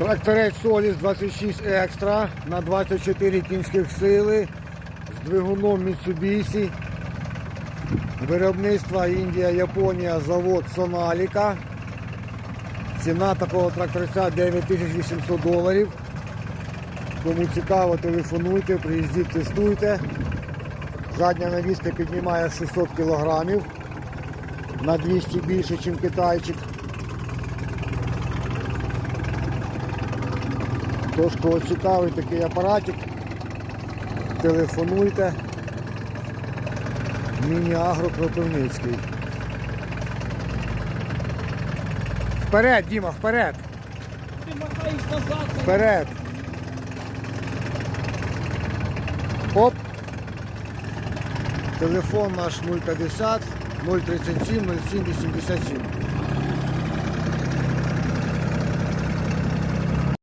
Тракторець Соліс 26 Екстра на 24 кінських сили з двигуном Mitsubishi. Виробництва Індія, Японія, завод Соналіка. Ціна такого тракторця 9800 доларів. Кому цікаво, телефонуйте, приїздіть, тестуйте. Задня навіска піднімає 600 кг. На 200 більше, ніж китайчик. Тож, кого цікавий такий апаратик, телефонуйте. Міні-агро Кропивницький. Вперед, Діма, вперед! Ти махаєш назад. Вперед! Оп! Телефон наш 050 037 07 87.